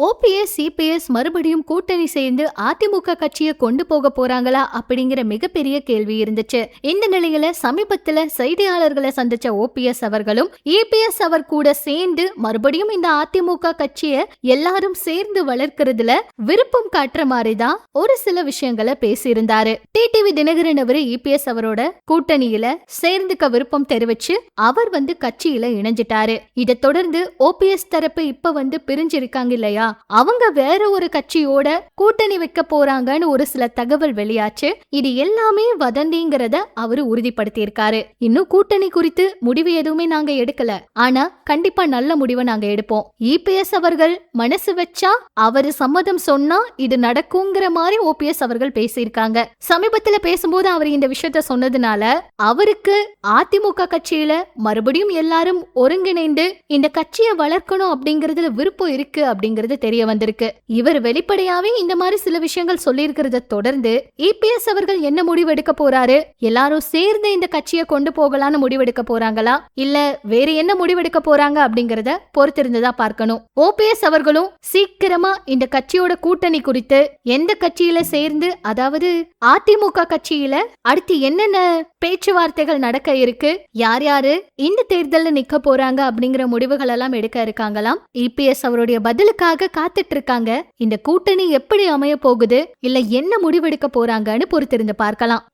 OPS CBS மறுபடியும் கூட்டணி சேர்ந்து அதிமுக கட்சியை கொண்டு போக போறாங்களா அப்படிங்கிற மிகப்பெரிய கேள்வி இருந்துச்சு. இந்த நிலையில சமீபத்துல செய்தியாளர்களை சந்திச்ச ஓபிஎஸ் அவர்களும் இபிஎஸ் அவர் கூட சேர்ந்து மறுபடியும் இந்த அதிமுக கட்சியை எல்லாரும் சேர்ந்து வளர்க்கறதுல விருப்பம் காட்டுற மாதிரி தான் ஒரு சில விஷயங்களை பேசியிருந்தாரு. டிடிவி தினகரன் அவரு இபிஎஸ் அவரோட கூட்டணியில சேர்ந்துக்க விருப்பம் தெரிவிச்சு அவர் வந்து கட்சியில இணைஞ்சிட்டாரு. இதை தொடர்ந்து ஓபிஎஸ் தரப்பு இப்ப வந்து பிரிஞ்சிருக்காங்க இல்லையா? அவங்க வேற ஒரு கட்சியோட கூட்டணி வைக்க போறாங்கன்னு ஒரு சில தகவல் வெளியாச்சு. இது எல்லாமே வதந்திங்கிறத அவரு உறுதிப்படுத்தியிருக்காரு. இன்னும் கூட்டணி குறித்து முடிவு எதுவுமே நாங்க எடுக்கல. ஆனா கண்டிப்பா நல்ல முடிவை நாங்க எடுப்போம். இபிஎஸ் அவர்கள் மனசு வச்சா அவரு சம்மதம் சொன்னா இது நடக்குங்கிற மாதிரி ஓபிஎஸ் அவர்கள் பேசியிருக்காங்க. சமீபத்துல பேசும்போது அவர் இந்த விஷயத்த சொன்னதுனால அவருக்கு அதிமுக கட்சியில மறுபடியும் எல்லாரும் ஒருங்கிணைந்து இந்த கட்சியை வளர்க்கணும் அப்படிங்கறதுல விருப்பம் இருக்கு அப்படிங்கறது தெரிய வந்திருக்கு. இவர் வெளிப்படையாவே இந்த மாதிரி சில விஷயங்கள் சொல்லியிருக்கிறத தொடர்ந்து இபிஎஸ் அவர்கள் என்ன முடிவு எடுக்க போறாரு? எல்லாரும் சேர்ந்து இந்த கட்சியை கொண்டு போகலான்னு முடிவெடுக்க போறாங்களா? இல்ல வேற என்ன முடிவெடுக்க போறாங்க அப்படிங்கறத பொறுத்திருந்துதான் பார்க்கணும். ஓபிஎஸ் அவர்களும் சீக்கிரமா இந்த கட்சியோட கூட்டணி குறித்து எந்த கட்சியில சேர்ந்து அதாவது அதிமுக கட்சியில அடுத்து என்னென்ன பேச்சுவார்த்தைகள் நடக்க இருக்கு. யார் யாரு? இந்த தேர்தல்ல நிக்க போறாங்க அப்படிங்கிற முடிவுகள் எல்லாம் எடுக்க இருக்காங்களாம். இபிஎஸ் அவருடைய பதிலுக்காக காத்துட்டு இருக்காங்க. இந்த கூட்டணி எப்படி அமைய போகுது? இல்ல என்ன முடிவெடுக்க போறாங்கன்னு பொறுத்திருந்து பார்க்கலாம்.